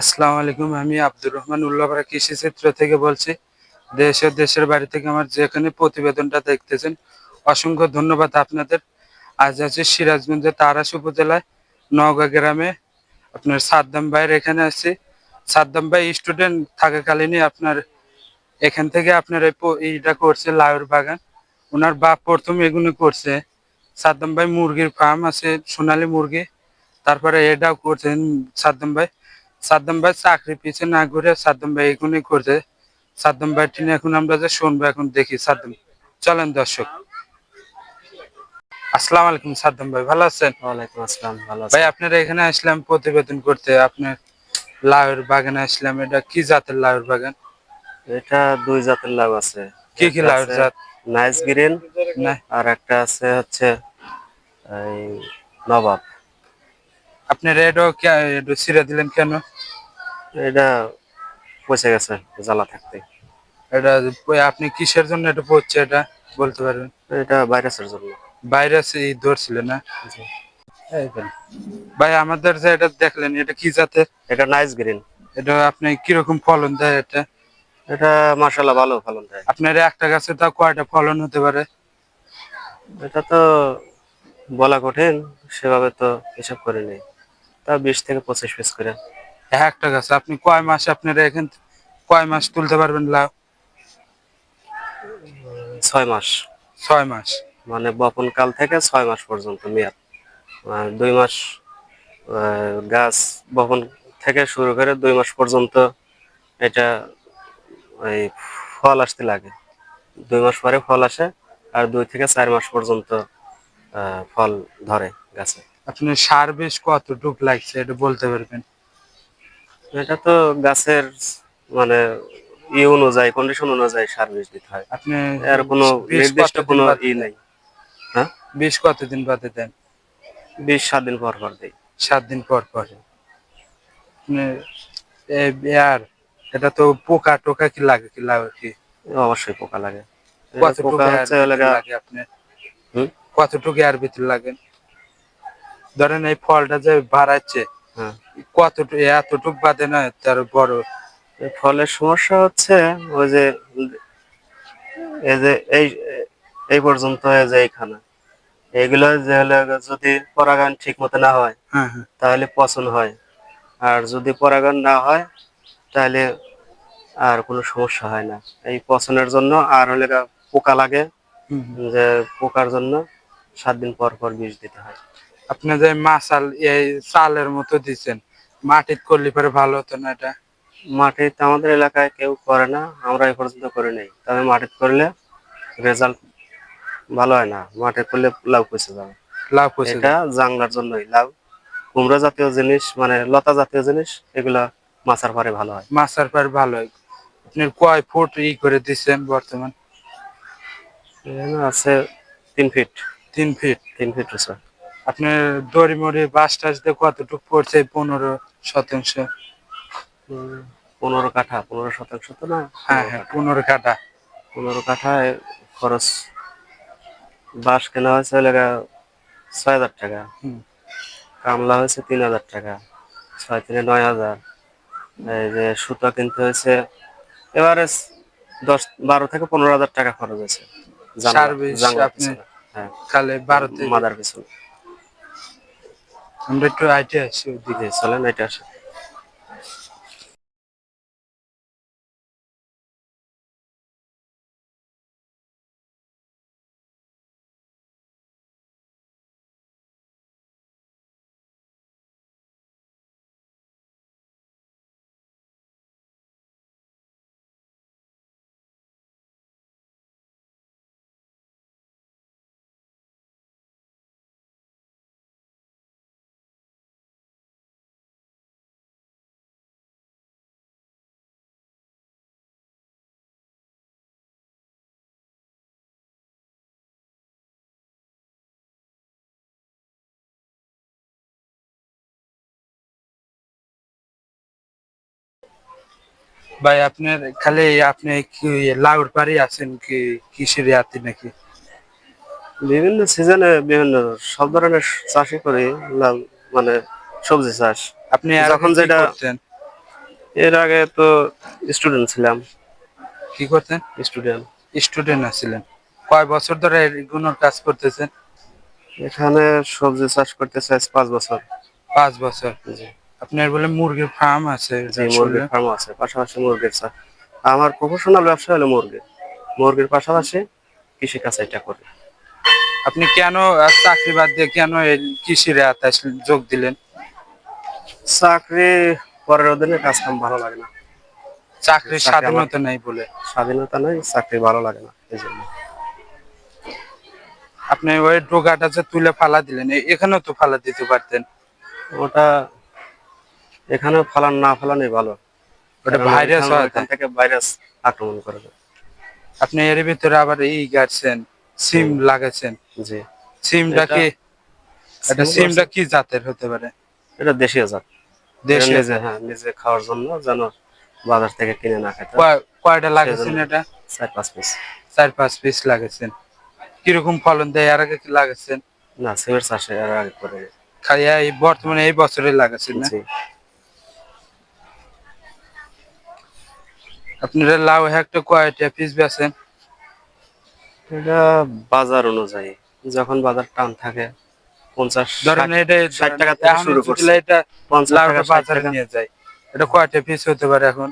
আসসালামু আলাইকুম, আমি আব্দুর রহমান উল্লাপাড়া কৃষি ক্ষেত্র থেকে বলছি। দেশ ও দেশের বাড়ি থেকে আমার যেখানে প্রতিবেদনটা দেখতেছেন, অসংখ্য ধন্যবাদ আপনাদের। আজ আছে সিরাজগঞ্জের তারাস উপজেলায়, নওগাঁ গ্রামে। আপনার সাদ্দাম ভাইয়ের এখানে আছি। সাদ্দাম ভাই স্টুডেন্ট থাকাকালীনই আপনার, এখান থেকে আপনার এইটা করছে লাউর বাগান। ওনার বাপ প্রথম এগুলো করছে। সাদ্দাম ভাই মুরগির ফার্ম আছে, সোনালী মুরগি। তারপরে এটাও করছেন সাদ্দাম ভাই। সাদ্দাম ভাই চাকরি পিছে না ঘুরে সাদ্দাম ভাই এখনই করছে সাদ্দাম ভাই টিনে এখন আমরা যে শুনব এখন দেখি সাদ্দাম। চলেন দর্শক। আসসালামু আলাইকুম সাদ্দাম ভাই ভালো আছেন? ওয়ালাইকুম আসসালাম ভালো ভাই আপনারা এখানে আসলাম প্রতিবেদন করতে। আপনার লাউয়ের বাগানে আসলাম। এটা কি জাতের লাউয়ের বাগান? এটা দুই জাতের লাউ আছে। কি কি লাউয়ের জাত? নাইস গ্রিন আর একটা আছে হচ্ছে এই নবাব। কে- এটা ছিঁড়ে দিলেন কেন? এটা পচে গেছে জ্বালা থাকতে। এটা আপনি কিসের জন্য এটা পড়ছে এটা বলতে পারবেন? এটা ভাইরাসের জন্য। ভাইরাস এই ধরছিল না। ভাই আমাদের যে এটা দেখলেন এটা কি জাতের? এটা নাইস গ্রিন এটা আপনি কীরকম ফলন দেয় এটা? এটা মাশাআল্লাহ ভালো ফলন দেয়। আপনার একটা গাছে তা কয়টা ফলন হতে পারে? এটা তো বলা কঠিন সেভাবে তো হিসাব করে নেই। তা বিশ থেকে পঁচিশ পিস করে। একটা গাছ। আপনি কয় মাস আপনারা এখান কয় মাস তুলতে পারবেন লাউ? ছয় মাস। ছয় মাস। মানে বপন কাল থেকে ছয় মাস পর্যন্ত মেয়াদ। দুই মাস গাছ বপন থেকে শুরু করে দুই মাস পর্যন্ত এটা ওই ফল আসতে লাগে। দুই মাস পরে ফল আসে আর দুই থেকে চার মাস পর্যন্ত আহ, ফল ধরে গাছে। আপনার সার বেশ কতটুক লাগছে এটা বলতে পারবেন? এটা তো গাছের মানে ই অনুযায়ী কন্ডিশন অনুযায়ী সার বিষ দিতে হয়। আপনি এর কোনো নির্দিষ্ট কোনো ই? নেই। হ্যাঁ? বীজ কতদিন বাদে দেন? বিশ সাত দিন পর পর দিই। সাত দিন পর পর। আপনি এই আর এটা তো পোকা টোকা কি লাগে কি লাগে কি? অবশ্যই পোকা লাগে। কতটুকু পোকা হচ্ছে লাগে আপনার হুম? কতটুকু আর ভিতর লাগে? ধরেন এই ফলটা যে বাড়াচ্ছে হ্যাঁ। কতটুকু এতটুক বাদে না তার বড়। ফলের সমস্যা হচ্ছে ওই যে এই যে এই এই পর্যন্ত হয়ে যায় এইখানে। এগুলো যে হলে যদি পরাগায়ন ঠিক মতো না হয় হ্যাঁ হ্যাঁ। তাহলে পচন হয়। আর যদি পরাগায়ন না হয় তাহলে আর কোনো সমস্যা হয় না। এই পচনের জন্য আর হলে পোকা লাগে। যে পোকার জন্য সাত দিন পর পর বিষ দিতে হয়। আপনি যে মাসাল এই চালের মতো দিচ্ছেন মাটিত করলে পরে ভালো হতো না এটা? মাটিতে আমাদের এলাকায় কেউ করে না আমরা এই পর্যন্ত করে নেই। তবে মাটিতে করলে রেজাল্ট ভালো হয় না। মাঠে করলে লাউ পচে যাবে। লাভ হচ্ছে এটা জাংলার জন্যই। লাউ কুমড়া জাতীয় জিনিস মানে লতা জাতীয় জিনিস এগুলা মাছার পরে ভালো হয়। মাছার পর ভালো হয়। আপনি কয় ফুট ই করে দিচ্ছেন বর্তমান? আছে তিন ফিট। তিন ফিট। তিন ফিট উঁচু। আপনার দড়ি মড়ি বাস টাস দিয়ে কতটুকু পড়ছে পনেরো শতাংশ? পনেরো কাঠা পনেরো শতাংশ তো না? হ্যাঁ হ্যাঁ পনেরো কাঠা। পনেরো কাঠায় খরচ বাঁশ কেনা হয়েছে লেগা ছয় হাজার টাকা। কামলা হয়েছে তিন হাজার টাকা ছয় তিনে নয় হাজার। এই যে সুতা কিনতে হয়েছে এবারে দশ বারো থেকে পনেরো হাজার টাকা খরচ হয়েছে। জানলা-। হ্যাঁ। খালে ভারতে মাদার পিছনে। আমরা একটু আইটে আসি ওইদিকে চলেন এটা আসে ভাই আপনার খালি আপনি কি লাউর পাড়ি আছেন কি কিসের ইয়াতি নাকি? বিভিন্ন সিজনে বিভিন্ন সব ধরনের চাষই করি লাউ মানে সবজি চাষ। আপনি এখন যেটা- এর আগে তো স্টুডেন্ট ছিলাম। কি করতেন? স্টুডেন্ট স্টুডেন্ট আছিলেন। কয় বছর ধরে এগুলোর কাজ করতেছেন? এখানে সবজি চাষ করতে চাই পাঁচ বছর। পাঁচ বছর। জি। আপনার বলে মুরগির ফার্ম আছে জি মুরগির ফার্ম আছে পাশাপাশি মুরগির আমার প্রফেশনাল ব্যবসা হলো মুরগি। মুরগির পাশাপাশি কৃষি কাজ এটা করি। আপনি কেন চাকরি বাদ দিয়ে কেন এই কৃষির যোগ দিলেন? চাকরি পরের অধীনে কাজ কাম ভালো লাগে না। চাকরির চাকরি স্বাধীনতা নেই বলে। স্বাধীনতা নেই চাকরি ভালো লাগে না এই জন্য। আপনি ওই ডোগাটা যে তুলে ফালা দিলেন এখানেও তো ফালা দিতে পারতেন। ওটা এখানে ফালান না ফালানোই ভালো। ওটা ভাইরাস হয় থেকে ভাইরাস আক্রমণ করবে আপনি এর ভিতরে আবার এই গাড়ছেন সিম লাগাচ্ছেন জি। সিমটা কি এটা সিমটা কি জাতের হতে পারে? এটা দেশীয় জাত। দেশে এটা নিজে হ্যাঁ নিজে খাওয়ার জন্য যেন বাজার থেকে কিনে না খেতে। কয়টা লাগাছেন এটা? চার পাঁচ পিস চার পাঁচ পিস লাগাচ্ছেন কীরকম ফলন দেয়? আর আগে কি লাগাচ্ছেন না সিমের চাষে আর আগে করে। খাইয়া এই বর্তমানে এই বছরে লাগাছেন না? আপনারা লাউ একটা কয়টা পিস বেছেন এটা বাজার অনুযায়ী যখন বাজার টান থাকে পঞ্চাশ ধরেন এটা ষাট টাকা থেকে শুরু করছে। এটা লাউটা বাজারে নিয়ে যায় এটা কয়টা পিস হতে পারে এখন?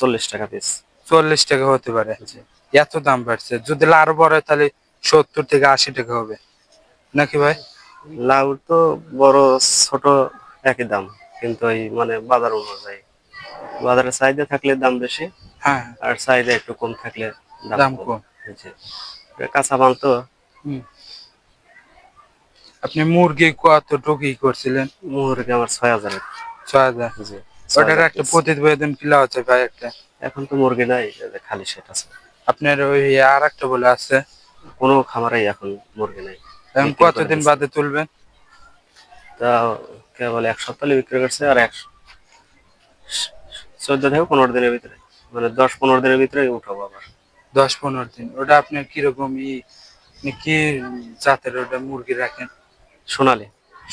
চল্লিশ টাকা পিস। চল্লিশ টাকা হতে পারে। এত দাম বাড়ছে যদি আরও বড় হয় তাহলে সত্তর থেকে আশি টাকা হবে। নাকি ভাই? লাউ তো বড় ছোট একই দাম কিন্তু এই মানে বাজার অনুযায়ী। বাজারে চাহিদা থাকলে দাম বেশি। হ্যাঁ। আর চাহিদা একটু কম থাকলে দাম কম। কাঁচা মাল তো। আপনি মুরগি কতটুকু ই করছিলেন। মুরগি আমার ছয় হাজার। ছয় হাজার? জি ওটার একটা প্রতিবেদন কিলা হচ্ছে ভাই একটা? এখন তো মুরগি নাই খালি সেট আছে। আপনার ওই আর একটা বলে আছে? কোনো খামারেই এখন মুরগি নাই। এখন কতদিন বাদে তুলবেন? তা কেবল এক সপ্তাহে বিক্রি করছে আর এক চোদ্দ থেকে পনেরো দিনের ভিতরে। মানে দশ পনেরো দিনের ভিতরে উঠাবো আবার। দশ পনেরো দিন। ওটা আপনি কীরকম ই কি জাতের ওটা মুরগি রাখেন? সোনালি।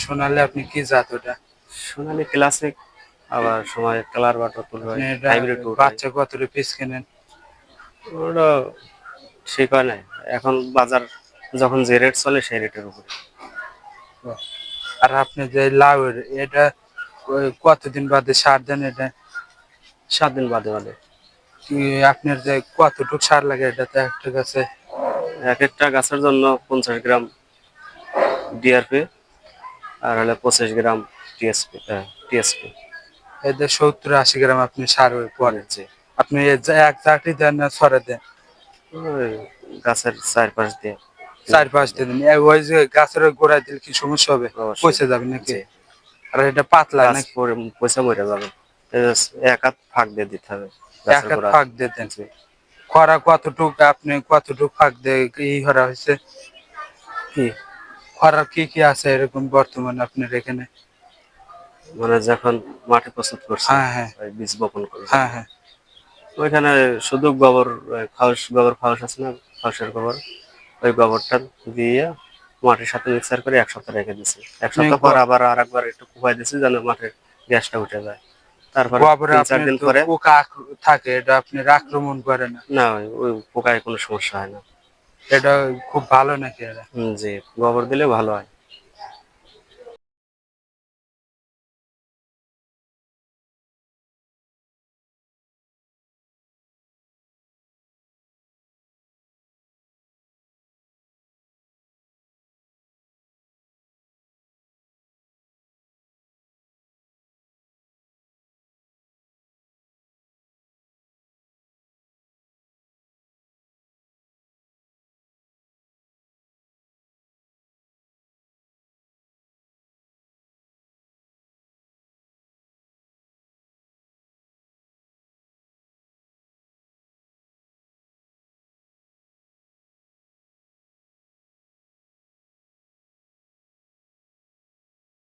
শোনালে আপনি কি জাত ওটা? সোনালি ক্লাসিক আবার সময় কালার বাটার তুলবে হাইব্রিড বাচ্চা কত পিস কেনেন? ওটা ঠিক হয় না এখন বাজার যখন যে রেট চলে সেই রেটের উপরে। আর আপনি যে লাউ এটা কতদিন বাদে সার দেন এটা? সাত দিন বাদে বাদে। আপনার যে কতটুক সার লাগে এটাতে? একটা গাছে এক একটা গাছের জন্য পঞ্চাশ গ্রাম ডিআরপি আর হলে পঁচিশ গ্রাম টিএসপি টিএসপি এতে সত্তর আশি গ্রাম আপনি সার পরে। আপনি এক চাকরি দেন না ছড়া দেন? গাছের চারপাশ দিয়ে। চার পাঁচ দিন। ওই যে গাছের গোড়ায় দিলে কি সমস্যা হবে। পচে যাবে নাকি। আর এটা পাতলা নাকি? পয়সা মরে যাবে। এক হাত ফাঁক দিয়ে দিতে হবে। এক হাত ফাঁক দিয়ে খরা কতটুক আপনি কতটুক ফাঁক দিয়ে ই করা হয়েছে? কি? খরার কি কি আছে এরকম বর্তমানে আপনার এখানে? মানে যখন মাটি প্রস্তুত করছে হ্যাঁ হ্যাঁ। বীজ বপন করছে। হ্যাঁ হ্যাঁ। ওইখানে শুধু গোবর ফাউস গোবর ফাউস আছে না? ফাউসের গোবর। ওই গোবরটা দিয়ে মাটির সাথে মিক্সার করে এক সপ্তাহ রেখে দিছি। এক সপ্তাহ পর আবার আর একবার একটু কুপাই দিছি যেন মাটির গ্যাসটা উঠে যায়। তারপরে গোবরে তিন চার আপনার দিন তো পরে পোকা থাকে এটা আপনার আক্রমণ করে না। না ওই- ওই পোকায় কোনো সমস্যা হয় না। এটা খুব ভালো নাকি এটা হুম, জি গোবর দিলে ভালো হয়।